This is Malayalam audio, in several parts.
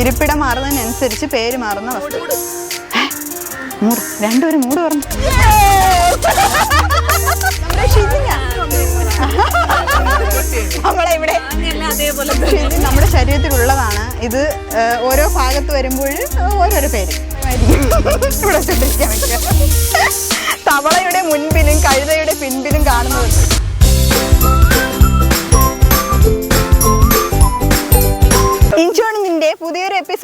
ഇരിപ്പിടം മാറുന്നതിനനുസരിച്ച് പേര് മാറുന്ന വസ്തു. മൂട്. രണ്ടുപേരും മൂട് പറഞ്ഞു. നമ്മുടെ ശരീരത്തിലുള്ളതാണ്. ഇത് ഓരോ ഭാഗത്ത് വരുമ്പോൾ ഓരോരോ പേര്. തവളയുടെ മുൻപിലും കഴുതയുടെ പിൻപിലും കാണുന്നത്.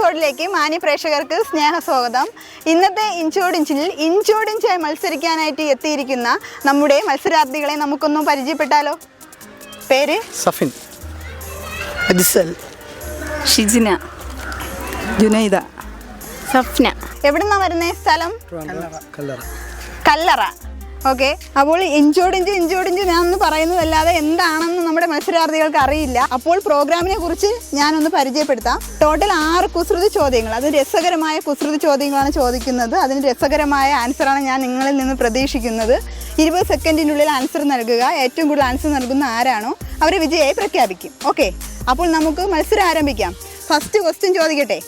എപ്പിസോഡിലേക്ക് മാന്യ പ്രേക്ഷകർക്ക് സ്നേഹസ്വാഗതം. ഇന്നത്തെ ഇഞ്ചോടിഞ്ചിൽ ഇഞ്ചോടിഞ്ചായി മത്സരിക്കാനായിട്ട് എത്തിയിരിക്കുന്ന നമ്മുടെ മത്സരാർത്ഥികളെ നമുക്കൊന്ന് പരിചയപ്പെട്ടാലോ? പേര്? സഫിൻ. ഷിജിന. ജുനൈദ. സഫ്ന. എവിടുന്നാ വരുന്നേ സ്ഥലം? കല്ലറ. കല്ലറ. ഓക്കെ. അപ്പോൾ ഇഞ്ചോടിഞ്ച് ഇഞ്ചോടിഞ്ച് ഞാൻ ഒന്ന് പറയുന്നതല്ലാതെ എന്താണെന്ന് നമ്മുടെ മത്സരാർത്ഥികൾക്ക് അറിയില്ല. അപ്പോൾ പ്രോഗ്രാമിനെ കുറിച്ച് ഞാനൊന്ന് പരിചയപ്പെടുത്താം. ടോട്ടൽ ആറ് കുസൃതി ചോദ്യങ്ങൾ. അത് രസകരമായ കുസൃതി ചോദ്യങ്ങളാണ് ചോദിക്കുന്നത്. അതിന് രസകരമായ ആൻസറാണ് ഞാൻ നിങ്ങളിൽ നിന്ന് പ്രതീക്ഷിക്കുന്നത്. ഇരുപത് സെക്കൻഡിനുള്ളിൽ ആൻസർ നൽകുക. ഏറ്റവും കൂടുതൽ ആൻസർ നൽകുന്ന ആരാണോ അവരെ വിജയായി പ്രഖ്യാപിക്കും. ഓക്കെ. അപ്പോൾ നമുക്ക് മത്സരം ആരംഭിക്കാം ഫസ്റ്റ് ക്വസ്റ്റ്യൻ ചോദിക്കട്ടെ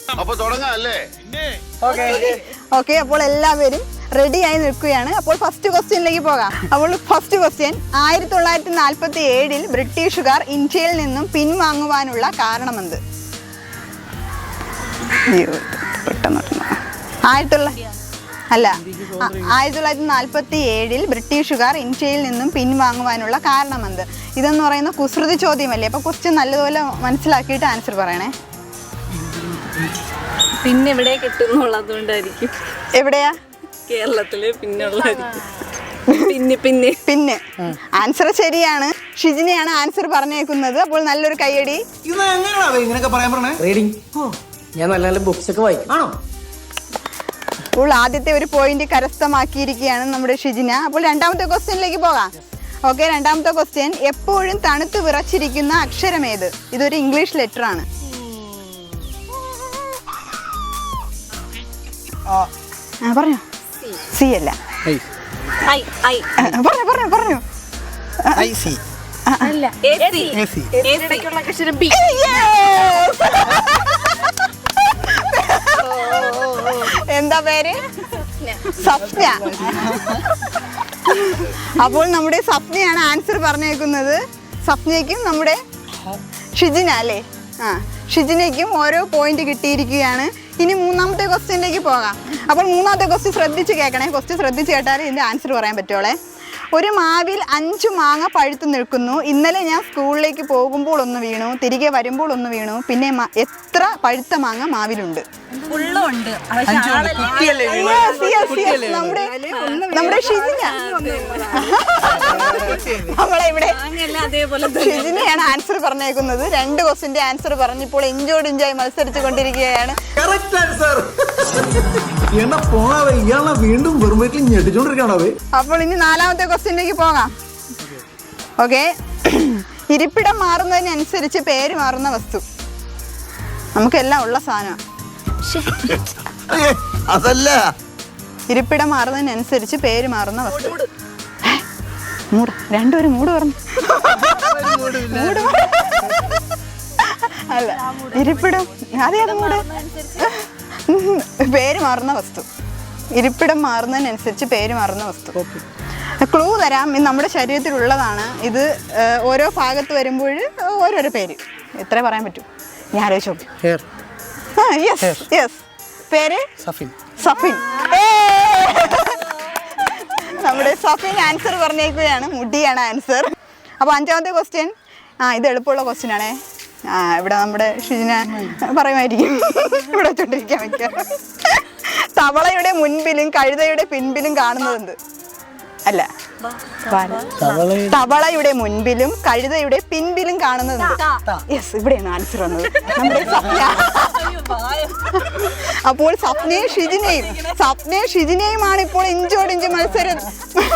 ഓക്കെ അപ്പോൾ എല്ലാവരും റെഡി ആയി നിൽക്കുകയാണ്. അപ്പോൾ ഫസ്റ്റ് ക്വസ്റ്റ്യനിലേക്ക് പോകാം. അപ്പോൾ ഫസ്റ്റ് ക്വസ്റ്റ്യൻ ആയിരത്തി തൊള്ളായിരത്തി നാൽപ്പത്തി ഏഴിൽ ബ്രിട്ടീഷുകാർ ഇന്ത്യയിൽ നിന്നും പിൻവാങ്ങുവാനുള്ള കാരണമെന്ത്. ആയിരത്തി അല്ല ആയിരത്തി തൊള്ളായിരത്തി നാൽപ്പത്തി ഏഴിൽ ബ്രിട്ടീഷുകാർ ഇന്ത്യയിൽ നിന്നും പിൻവാങ്ങുവാനുള്ള കാരണമെന്ത്? ഇതെന്ന് പറയുന്ന കുസൃതി ചോദ്യമല്ലേ? അപ്പോൾ കുറച്ച് നല്ലതുപോലെ മനസ്സിലാക്കിയിട്ട് ആൻസർ പറയണേ. പിന്നെ ഇവിടെ കിട്ടുന്നുള്ളതുകൊണ്ടായിരിക്കും. എവിടെയാ? കേരളത്തിൽ പിന്നെ ഉള്ളതായിരിക്കും പിന്നെ പിന്നെ. പിന്നെ. ആൻസർ ശരിയാണ്. ഷിജിനെയാണ് ആൻസർ പറഞ്ഞേക്കുന്നത്. അപ്പോൾ നല്ലൊരു കയ്യടി. ഇങ്ങനെയൊക്കെ പറയാൻ പറഞ്ഞേ? റീഡിങ് ഞാൻ നല്ല നല്ല ബുക്സ് ഒക്കെ വായിക്കും. ആണോ? അപ്പോൾ ആദ്യത്തെ ഒരു പോയിന്റ് കരസ്ഥമാക്കിയിരിക്കുകയാണ് നമ്മുടെ ഷിജിന. അപ്പോൾ രണ്ടാമത്തെ ക്വസ്റ്റ്യനിലേക്ക് പോകാം. ഓക്കെ രണ്ടാമത്തെ ക്വസ്റ്റ്യൻ എപ്പോഴും തണുത്ത് വിറച്ചിരിക്കുന്ന അക്ഷരം അക്ഷരമേത്? ഇതൊരു ഇംഗ്ലീഷ് ലെറ്റർ ആണ്. ആ, പറഞ്ഞോ. സി അല്ല. പറഞ്ഞു പറഞ്ഞു പറഞ്ഞു. I C. അല്ല അക്ഷരം ബി! എന്താ പേര്? സപ്ന. അപ്പോൾ നമ്മുടെ സ്വപ്നയാണ് ആൻസർ പറഞ്ഞേക്കുന്നത്. സ്വപ്നയ്ക്കും നമ്മുടെ ഷിജിന അല്ലേ? ആ. ഷിജിനയ്ക്കും ഓരോ പോയിന്റ് കിട്ടിയിരിക്കുകയാണ്. ഇനി മൂന്നാമത്തെ ക്വസ്റ്റ്യനിലേക്ക് പോകാം. അപ്പോൾ മൂന്നാമത്തെ ക്വസ്റ്റ്യൻ ശ്രദ്ധിച്ച് കേൾക്കണേ. ക്വസ്റ്റ്യൻ ശ്രദ്ധിച്ച് കേട്ടാൽ ഇതിന്റെ ആൻസർ പറയാൻ പറ്റുള്ളേ. ഒരു മാവിൽ അഞ്ച് മാങ്ങ പഴുത്തു നിൽക്കുന്നു. ഇന്നലെ ഞാൻ സ്കൂളിലേക്ക് പോകുമ്പോൾ ഒന്ന് വീണു. തിരികെ വരുമ്പോൾ ഒന്ന് വീണു. പിന്നെ എത്ര പഴുത്ത മാങ്ങ മാവിലുണ്ട്. നമ്മുടെ നമ്മുടെ ഷിജിന. ഇവിടെ ഷിജിനെയാണ് ആൻസർ പറഞ്ഞേക്കുന്നത്. രണ്ട് ക്വസ്റ്റിന്റെ ആൻസർ പറഞ്ഞിപ്പോൾ ഇഞ്ചോട് ഇഞ്ചായി മത്സരിച്ചു കൊണ്ടിരിക്കുകയാണ് വീണ്ടും അപ്പോൾ ഇനി നാലാമത്തെ ക്വസ്റ്റിനിലേക്ക് പോകാം. ഓക്കെ ഇരിപ്പിടം മാറുന്നതിനനുസരിച്ച് പേര് മാറുന്ന വസ്തു. നമുക്കെല്ലാം ഉള്ള സാധനമാണ്. അതല്ല. ഇരിപ്പിടം മാറുന്നതിനനുസരിച്ച് പേര് മാറുന്ന വസ്തു. മൂട്. രണ്ടുപേരും മൂട് പറഞ്ഞു. മൂട് അല്ല ഇരിപ്പിടം. അതെ അത് മൂട്. പേര് മാറുന്ന വസ്തു. ഇരിപ്പിടം മാറുന്നതിനനുസരിച്ച് പേര് മാറുന്ന വസ്തു. ക്ലൂ തരാം. ഇത് നമ്മുടെ ശരീരത്തിലുള്ളതാണ്. ഇത് ഓരോ ഭാഗത്ത് വരുമ്പോൾ ഓരോരോ പേര്. എത്ര പറയാൻ പറ്റും. ഞാൻ ആലോചിച്ച് നോക്കി. യെസ് യെസ് പേര്? സഫിൻ. സഫിൻ. ഏ! നമ്മുടെ സഫിൻ ആൻസർ പറഞ്ഞേക്കുകയാണ്. മുടിയാണ് ആൻസർ. അപ്പോൾ അഞ്ചാമത്തെ ക്വസ്റ്റ്യൻ ആ ഇത് എളുപ്പമുള്ള ക്വസ്റ്റ്യൻ ആണേ. ആ ഇവിടെ നമ്മുടെ ഷിജിന പറയുമായിരിക്കും. ഇവിടെ വെച്ചോണ്ടിരിക്കാൻ വയ്ക്കുക തവളയുടെ മുൻപിലും കഴുതയുടെ പിൻപിലും കാണുന്നത് എന്ത് അല്ല. തവളയുടെ മുൻപിലും കഴുതയുടെ പിൻപിലും കാണുന്നത് യെസ് ഇവിടെയാണ് ആൻസർ വന്നത്. നമ്മുടെ സഫ്ന അപ്പോൾ സ്വപ്നയും ഷിജിനെയും സ്വപ്നയും ഷിജിനെയുമാണ് ഇപ്പോൾ ഇഞ്ചോടിഞ്ച് മത്സരം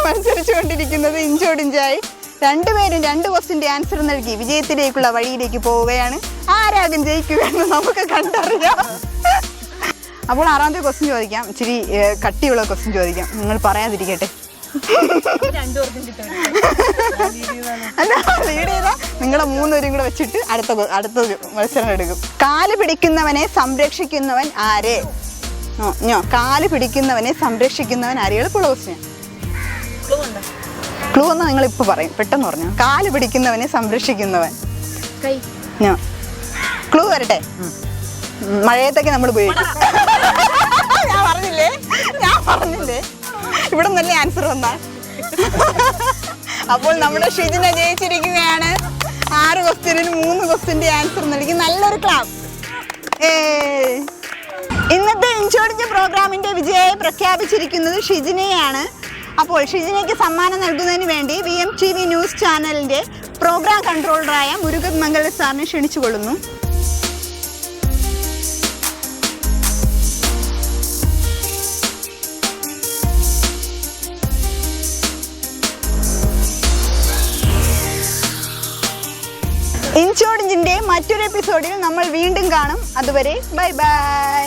മത്സരിച്ചുകൊണ്ടിരിക്കുന്നത്. ഇഞ്ചോടിഞ്ചായി രണ്ടുപേരും രണ്ട് ക്വസ്റ്റിന്റെ ആൻസർ നൽകി. വിജയത്തിലേക്കുള്ള വഴിയിലേക്ക് പോവുകയാണ്. ആരാകും ജയിക്കുക എന്ന് നമുക്ക് കണ്ടറിയാം. അപ്പോൾ ആറാമത്തെ ക്വസ്റ്റ്യൻ ചോദിക്കാം. ഇച്ചിരി കട്ടിയുള്ള ക്വസ്റ്റ്യൻ ചോദിക്കാം. നിങ്ങൾ പറയാതിരിക്കട്ടെ. അല്ല. നിങ്ങളെ മൂന്നുപേരും കൂടെ വെച്ചിട്ട് അടുത്ത അടുത്ത മത്സരം എടുക്കും. കാൽ പിടിക്കുന്നവനെ സംരക്ഷിക്കുന്നവൻ ആരെ? നോ, ഞോ കാൽ പിടിക്കുന്നവനെ സംരക്ഷിക്കുന്നവൻ ആരെയാണ് എളുപ്പമുള്ള ക്വസ്റ്റ്യൻ ക്ലൂ ഉണ്ടോ ക്ലൂ എന്ന് നിങ്ങൾ ഇപ്പൊ പറയും. പെട്ടെന്ന് പറഞ്ഞു. കാൽ പിടിക്കുന്നവനെ സംരക്ഷിക്കുന്നവൻ. കൈ. ഞോ. ക്ലൂ വരട്ടെ. മഴയത്തൊക്കെ നമ്മൾ ഉപയോഗിക്കും. ഞാൻ പറഞ്ഞില്ലേ? ഞാൻ പറഞ്ഞില്ലേ? ഇവിടെ നല്ല ആൻസർ വന്നാ. അപ്പോൾ നമ്മുടെ ഷിജിന ജയിച്ചിരിക്കുകയാണ്. ആറ് ക്വസ്റ്റ്യനിന് മൂന്ന് ക്വസ്റ്റ്യന്റെ ആൻസർ നൽകി നല്ലൊരു ക്ലാസ്. ഏ. ഇന്നത്തെ ഇൻഷുറൻസ് പ്രോഗ്രാമിന്റെ വിജയമായി പ്രഖ്യാപിച്ചിരിക്കുന്നത് ഷിജിനയാണ്. അപ്പോൾ ഷിജിനയ്ക്ക് സമ്മാനം നൽകുന്നതിന് വേണ്ടി V M T V news ചാനലിന്റെ പ്രോഗ്രാം കൺട്രോളറായ മുരുകൻ മംഗള സാറിനെ ക്ഷണിച്ചുകൊള്ളുന്നു. ഇൻഷോർഡിഞ്ചിന്റെ മറ്റൊരു എപ്പിസോഡിൽ നമ്മൾ വീണ്ടും കാണും. അതുവരെ ബൈ ബൈ.